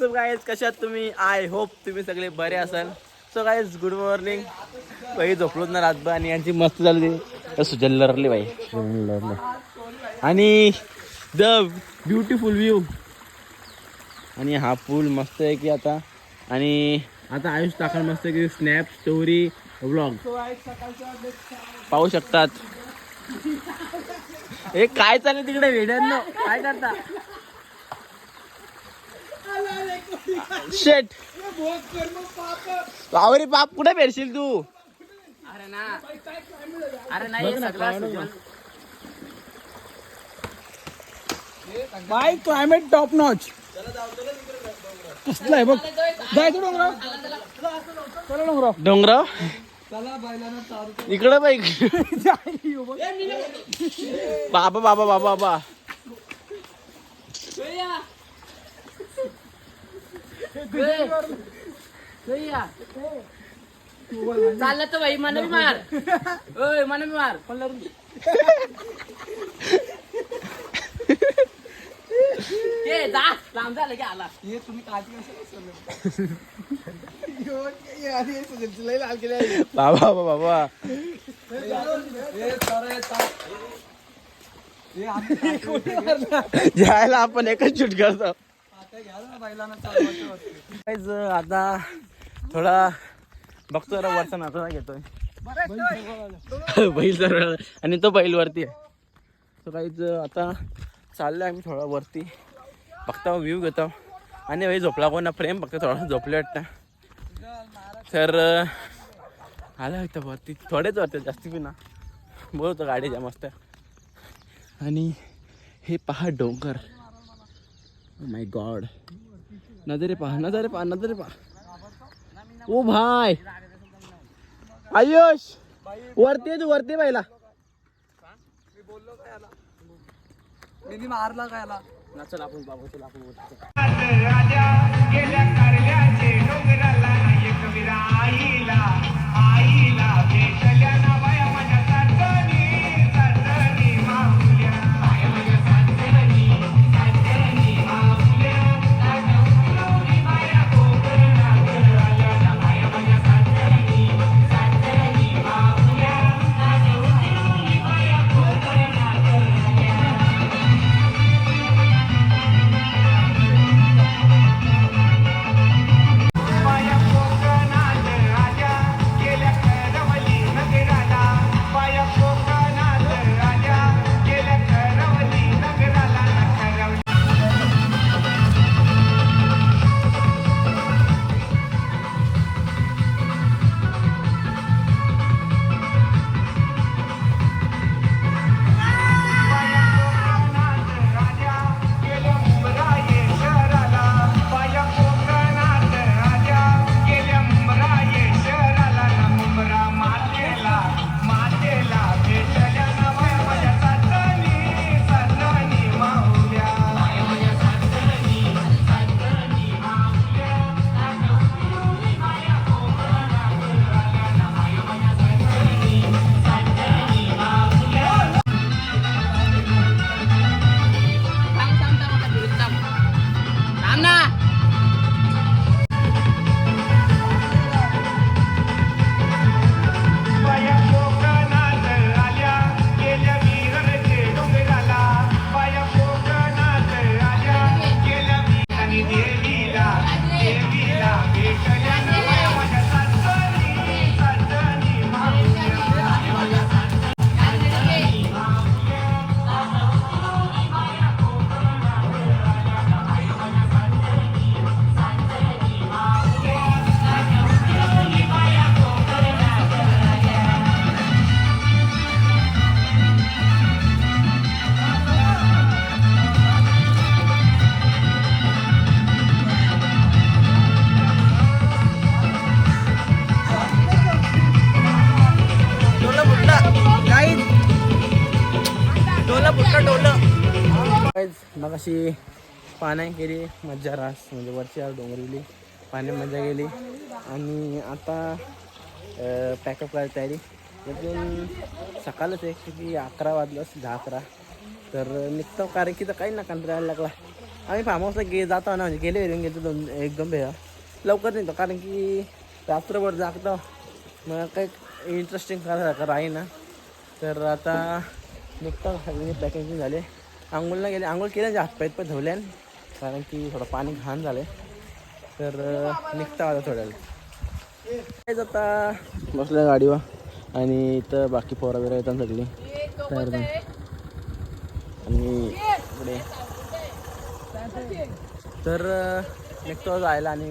WhatsApp guys कशात तुम्ही? I hope तुम्ही सगळे बरे असाल. सो गायज गुड मॉर्निंग बाई झोपलोच ना रातभर आणि यांची मस्त झाली सुजल्लरली बाई. आणि द ब्युटिफुल व्ह्यू आणि हा पूल मस्त आहे की आता. आणि आता आयुष टाकाल मस्त की स्नॅप स्टोरी ब्लॉग पाहू शकतात. हे काय चालेल तिकडे? वेड्यांना काय करता? शेट अरे बाप कुठे भेटशील तू? अरे ना. अरे नाही. बाय क्लायमेट टॉप नॉच कसलं आहे बघ. जायचं डोंगराव. चला डोंगराव. डोंगराव? इकडे बाई. बाबा बाबा बाबा बाबा. चाललं तर भाई मला मार. ओय मला बी मार. ते जा. लांब झालं की आला. हे तुम्ही काळजी कसं लाल केले बाबा बाबा बाबा. जायला आपण एकच शूट करतो. काहीच आता थोडा बघतो जरा वरचा नाचा घेतोय. बैल जरा आणि तो बैल वरती आहे. तो काहीच आता चाललोय आम्ही थोडा वरती. बघता व्ह्यू घेतो. आणि भाई झोपला कोण ना प्रेम बघतो थोडा झोपले वाटतं. तर आला होतं वरती. थोडेच वरते जास्ती पण ना. बोलतो गाडीच्या मस्त. आणि हे पहा डोंगर. माय गॉड नजरे पहा नजरे पहा नजरे पहा. ओ भाय आयुष. वरती वरती पाहिला. मी मारला काय आला चल आपण बाबा चल आपण वरती. थांब अशी पाण्यात गेली मज्जा रास म्हणजे वरची आर डोंगरवली पाण्यात मजा गेली आणि आता पॅकअप करायची तयारी. अजून सकाळच आहे किती अकरा वाजलं दहा अकरा. तर निघतो कारण की तर काही ना कंटाळा लागला. आम्ही फार्म हाऊसला गे जातो ना म्हणजे गेले येऊन गेलो दोन एकदम भेगा लवकर निघतो कारण की रात्रभर जागतो. मग काही इंटरेस्टिंग करायला राही ना तर आता निघतो पॅकिंग झाले. आंघोळला गेले. आंघोळ केल्या हातपायत पण धुवल्या कारण की थोडं पाणी घाण झालं तर निघता आता थोड्या वेळ काहीच आता बसल्या गाडीवर. आणि इथं बाकी पोरा बिरा येतात सगळी. तर आणि इकडे तर निघतो जायला आणि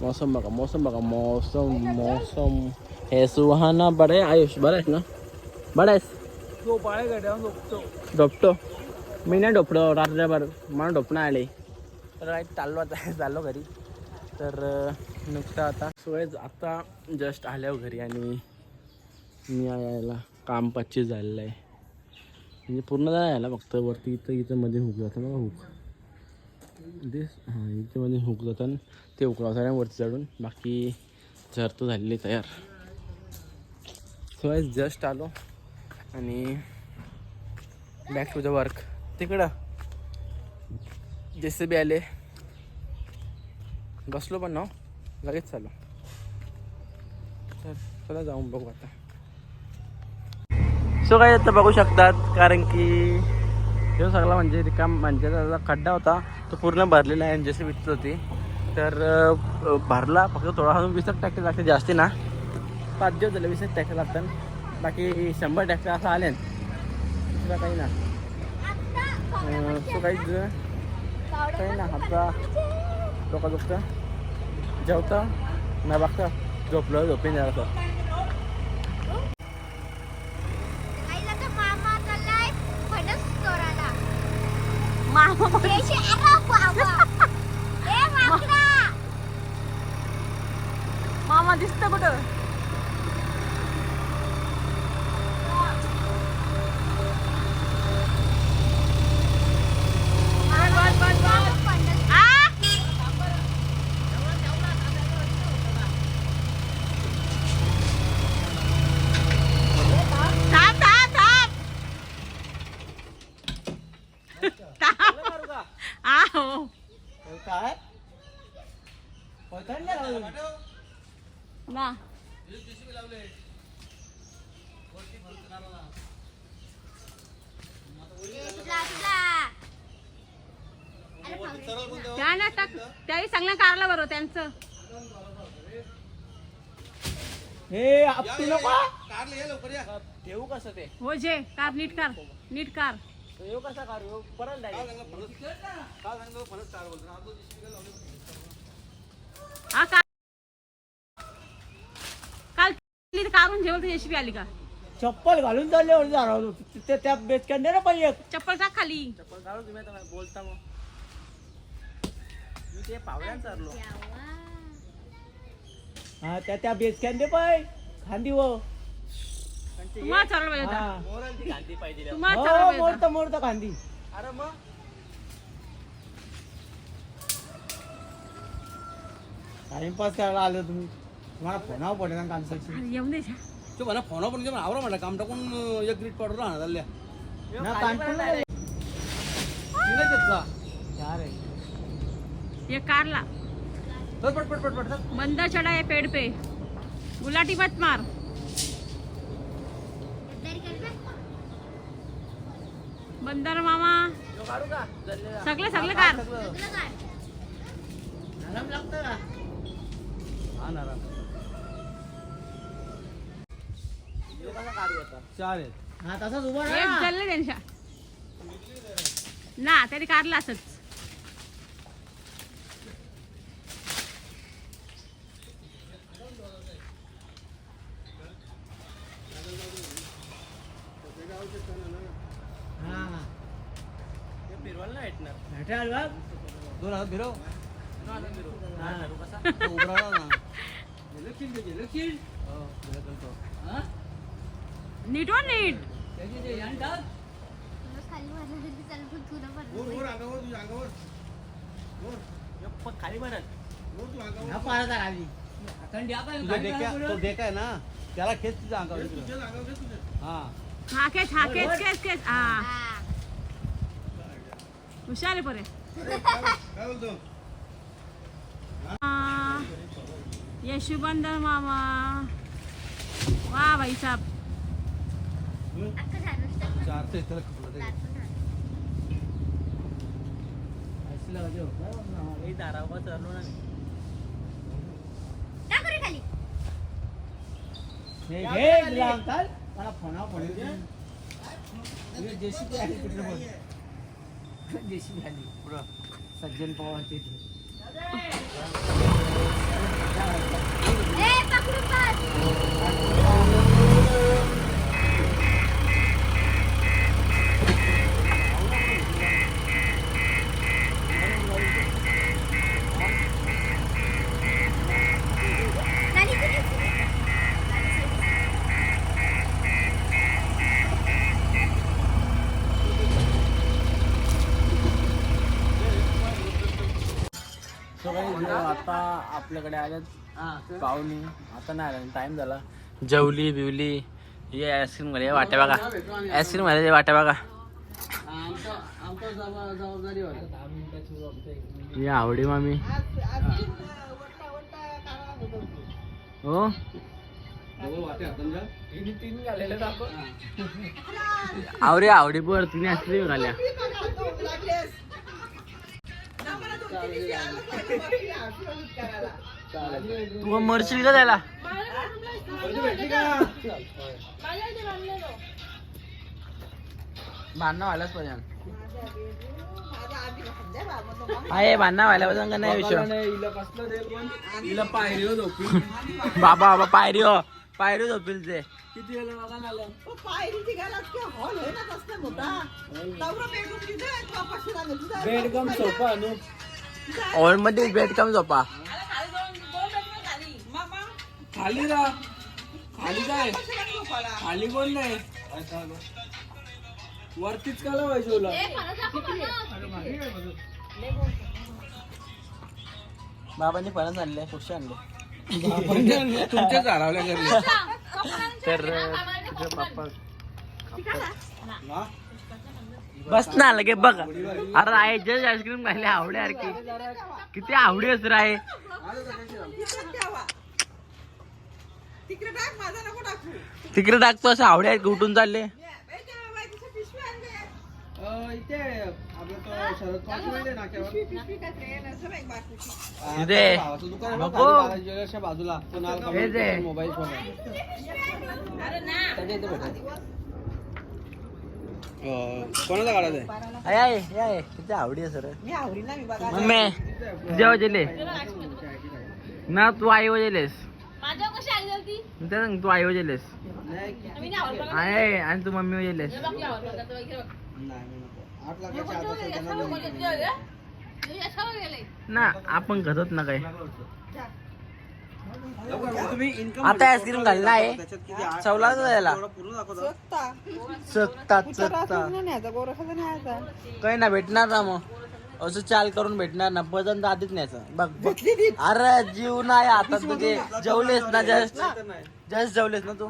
मौसम बघा. मौसम बघा. मौसम मौसम. हे सुहाना बरं आहे आयुष. बरं आहेस ना? बरं आहेस? तो पाळे गड्या झोपतो. डोपतो मी नाही डोपडो रात्रभर मला डोपणं आले. तर काय चाललो आता चाललो घरी. तर नुकता नुकतं आता सोयच आता जस्ट आल्यावर घरी आणि मी यायला काम पच्चीस झालेलं आहे. म्हणजे पूर्ण नाही यायला फक्त वरती इथं इथं मध्ये हुक जातं ना हुक. दिस हां इथे मध्ये हुक जातं आणि ते हुकला वरती चढून बाकी झरतो झालेली तयार. सोय जस्ट आलो आणि बॅक टू द वर्क तिकडं. जे बी आले. बसलो पण ना हो. लगेच चालू. तर चला जाऊन बघू आता. सो काय आता बघू शकतात कारण की तो सगळा म्हणजे रिकाम म्हणजे खड्डा होता तो पूर्ण भरलेला आहे जसे विकत होती. तर भरला फक्त थोडा अजून वीसच टॅक्टर लागते जास्ती ना. पाच दिवस झाले वीसच टॅक्टर लागतात. बाकी शंभर टॅक्टर असं आले. दुसरा काही ना सो काही काही ना आता डोका दुखतं जेवतं नाही बघतं झोपलं झोपेन मामा चाललाय फणस चोरायला मामा बाबा ए माकडा मामा दिसत कुठं थांब थांब थांब आ हो काय ना तुला तुला अरे फावडे. त्या ना टाक त्याही चांगल्या कारला बरोबर त्यांचं हे आपली नको ठेवू कसं ते? हो जे कार नीट कार नीट कार. येऊ कसा करू? परत हा काल काल ती काढून ठेवलं तर यशवी आली का? चप्पल घालून चालले होते. ते त्या बेचकंडे ना पाहिजे चप्पल टाक खाली. चप्पल काढू तुम्ही आता बोलता मग. मी ते पावड्यानं चाललो हा त्या त्या बेचकंडे पाय खांदी व तुम्हाला चालवलं पाहिजे होता. हा. गांधी पाहिजे तुम्हाला चालवलं हो पाहिजे होता. मोडतं मोडतं खांदी. अरे मग? टाइमपास करायला आलो तुम्ही. तुम्हाला फोनावर पडेल ना अरे येऊन दे जा. तो म्हणा फोन पण आवरा म्हणा काम टाकून एक ग्रीट पावडर राहणार झाल्या ना कानपूर चार आहे कारला. बंद चढा है पेड़ पे. गुलाटी मत मार. बंदर मामा. सगळे सगळे कार हा चार आहेत हा तसाच उभा एक त्यांच्या. ना त्याने कारला असच हा हे फिरवायला नाही भेटणार भेटाल बघ दोन हात फिरव हा. तो उभा राहा ना लक्षील त्याचे लक्षील हो, जरा करतो. हा? नीट हो नीट त्याचे ते यान टाक. तुला खाली मारलं तरी चालेल, पण तुला मारलं वर, नाही. वर, अंगावर, तुझ्या अंगावर. वर, ह्यो पण खाली म्हणत वर तू अंगावर. हा आहे ना त्याला खेच तुझ्या अंगावर. हा. हा खेच हा खेच खेच खेच. हा. हा. हुशार आहे परे. यशोबंदर मामा. वा भाई साहब अक्का झालं असतं. मला फोनावर पडेल JCB आली तिकडे बघ. JCB आली. सज्जन पवारची इथे. आपल्याकडे आल्यात. पाहुणी. आता नाही आल्या टाइम झाला. जेवली बिवली ये आईस्क्रीममध्ये वाट्या बघा. आईस्क्रीममध्ये वाट्या बघा. ये आवडी मामी. हो. आवरे आवडी पर तिने आईस्क्रीम घाल्या तू मरशील का त्याला? भांडणं व्हायलाच पाहिजे. आहे भांडणं व्हायला पाहिजे का नाही विषय बाबा बाबा पायरी हो पायरी झोपील ते. बेडकम सोफा अनु हॉल मध्ये बेड कम झोपा. खाली राहा खाली काय खाली कोण नाही? वरतीच का लावायचं तुला? बाबांनी फणस आणले खुशी आणले. तुमच्या झाडावल्या घरी. तर तुझे पप्पा बस ना लगे बघ. अरे आहे जस्ट आईस्क्रीम खायला आवडे यार की. किती आवडी असं आहे तिकडे टाकतो असं आवडे आहे कुठून चालले. बाजूला. मोबाईल शॉप आहे त्याच्या इथे भेटेल. अं, कोणाला काढायचं आहे? आवडी आहे सर. मम्मी तुझ्या वजेले ना तू आई वजेलेस ती सांग आई वजेलेस आहे आणि तू मम्मी वजेलेस ना आपण करत ना काय? आता आईस्क्रीम घालला आहे. चवला याला एवढं पूर्ण दाखवता चकतात चकतात काही ना भेटणार ना मग. असं चाल करून भेटणार ना. वजन तर आधीच न्यायचं. बघ बघ. अरे जीव नाही आता तुझे जेवलेस ना जस्ट जस्ट जेवलेस ना तू?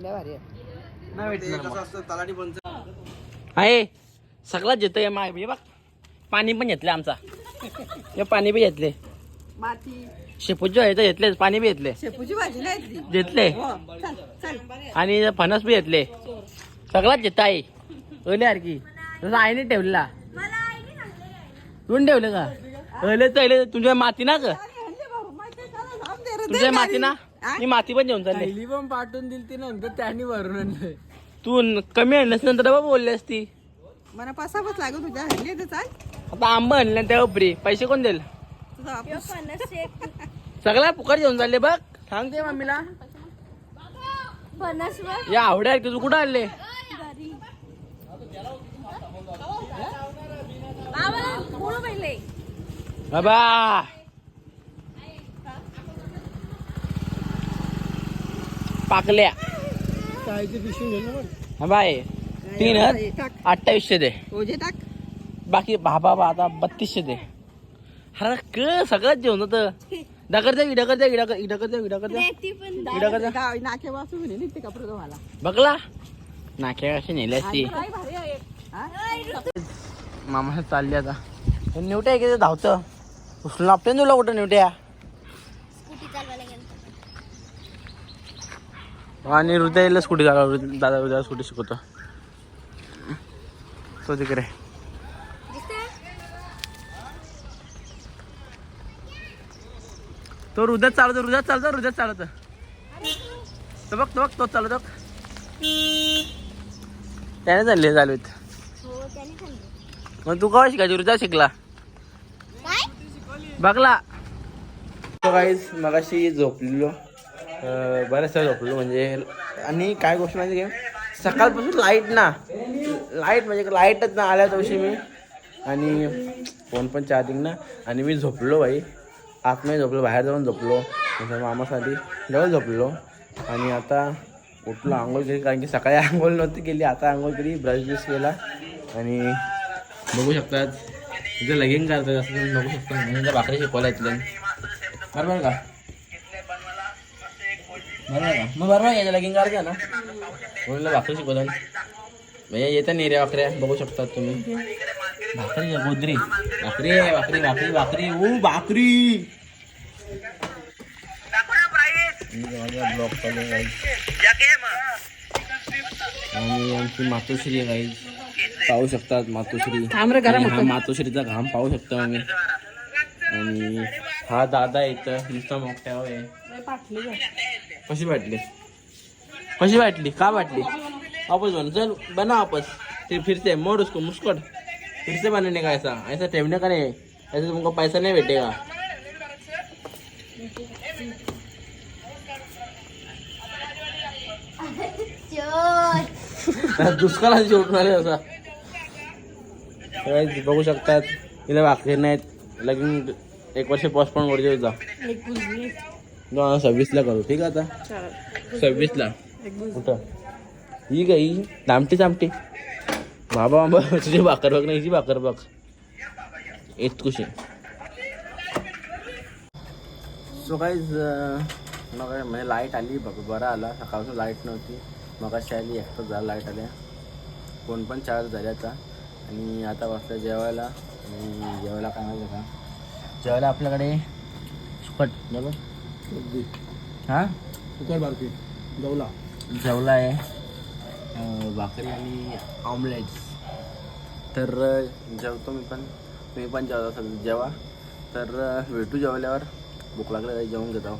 नाही भेटणार मग. तलाठी आहे सगळंच येतं माय हे बघ पाणी पण घेतलं आमचा. हे पाणी बी घेतले शेपूचे आहे तर घेतलेच पाणी बी घेतले. शेपूची भाजी नाही घेतले. चल चल. आणि फणस बी घेतले. सगळंच घेत अले यार की. तसं आईने ठेवलेला. तू ठेवलं का अले तर तुझ्या माती ना ग तुझ्या माती ना मी माती पण घेऊन चालले. पहिली पण पाठवून दिली ती नंतर त्यांनी भरून आणलंय तू न- कमी आणलंस नंतर डबा बोलली असती. मला पासापच लागू तुझ्या हल्ली तर चाल. आता आंबा आणलं तेव्हा फ्री पैसे कोण देईल? सगळा फुकट घेऊन चालले बघ. सांगते मम्मीला. या आवड्या तुझं कुठं आणले बाबा पाकल्या. हा बाय. तीन अठ्ठावीसशे दे. टाक. बाकी बाबा बा आता बत्तीसशे दे. अरे क सगळंच जेवण होतं. डकर द्या इडकर द्या इडकर इडकर द्या इडकर द्या इडकर द्या नाके वाचू म्हणे निघते कपडे तुम्हाला बघला. नाक्या कशी नेली असती? मामा चालली आता. निवट्या आहे धावतं? उचलून आपटे तुला कुठं निवट्या? आणि हृदयाला स्कूटी चालवा दादा हृदयाला स्कूटी शिकवतो. तो तिकडे. तो हृदयात चालवतो हृदयात चालतो हृदयात चालवतो तो बघ तो बघ तो चालवतो त्याने चालले चालवीत मग तू कवा शिकायची? हृदय शिकला. बघला. तो काहीच मगाशी झोपलेलो. बऱ्याच वेळा झोपलेलो म्हणजे आणि काय गोष्ट माहिती काय सकाळपासून लाइट ना. लाइट म्हणजे लाईटच ना आल्या तवशी मी. आणि फोन पण चार्जिंग ना. आणि मी झोपलो बाई. आतमध्ये झोपलो बाहेर जाऊन झोपलो. माझ्या मामासाठी जवळ झोपलेलो आणि आता उठलो आंघोळ केली कारण की सकाळी आंघोळ नव्हती केली आता आंघोळ केली ब्रश ब्रश केला. आणि बघू शकतात तिथं लगीन करतात असं तुम्ही बघू शकता. म्हणजे भाकरी शिकवला इथल्या. बरोबर का? बरोबर का? मग बरोबर याच्या लगीन करायचं ना? म्हणून भाकरी शिकवलं भैया येतात नाही रे भाकऱ्या बघू शकतात तुम्ही. भाकरी गोदरी. भाकरी भाकरी भाकरी भाकरी. ओ भाकरी. ब्लॉक चालू. आणि आमची मातोश्री आहे गाईज पाहू शकतात मातोश्री. हा मातोश्रीचा घाम पाहू शकतो आम्ही. आणि हा दादा इथं नुसता मोठ्यावर आहे. कशी वाटली? कशी वाटली? का वाटली? वापस बन चल बना वापस फिर फिर से मोड़ उसको मुस्कुट. फिर से बनाने का ऐसा ऐसा ठेवने का नहीं? ऐसे तुमको पैसा नहीं भेटेगा. चोर दुष्काळा शेवटून आले असा. बघू शकतात. तिला भाकरी नाहीत. लगीन एक वर्ष पोस्टपोन करू होता दोन हजार सव्वीसला करू. ठीक आहे आता? सव्वीसला. कुठं? ही गाई दामटी चामटी बाबा बाबा तुझी भाकर बघ नाही भाकर बघ. येत कुशी सो काहीच मग म्हणजे लाइट आली बघ बरं आला. सकाळचं लाइट नव्हती. मग अशी आली एकटं झालं लाइट आल्या. फोन पण चार्ज झाले आता आणि आता वाजता जेवायला. आणि जेवायला काय माहिती का जेवायला आपल्याकडे सुकट बरोबर? हां? सुकर बारकी. जवला जेवला आहे भाकरी आणि ऑमलेट्स तर जेवतो मी पण. मी पण जेवतो असाल जेवा. तर भेटू जेवल्यावर. भूक लागली जेवून घेतो.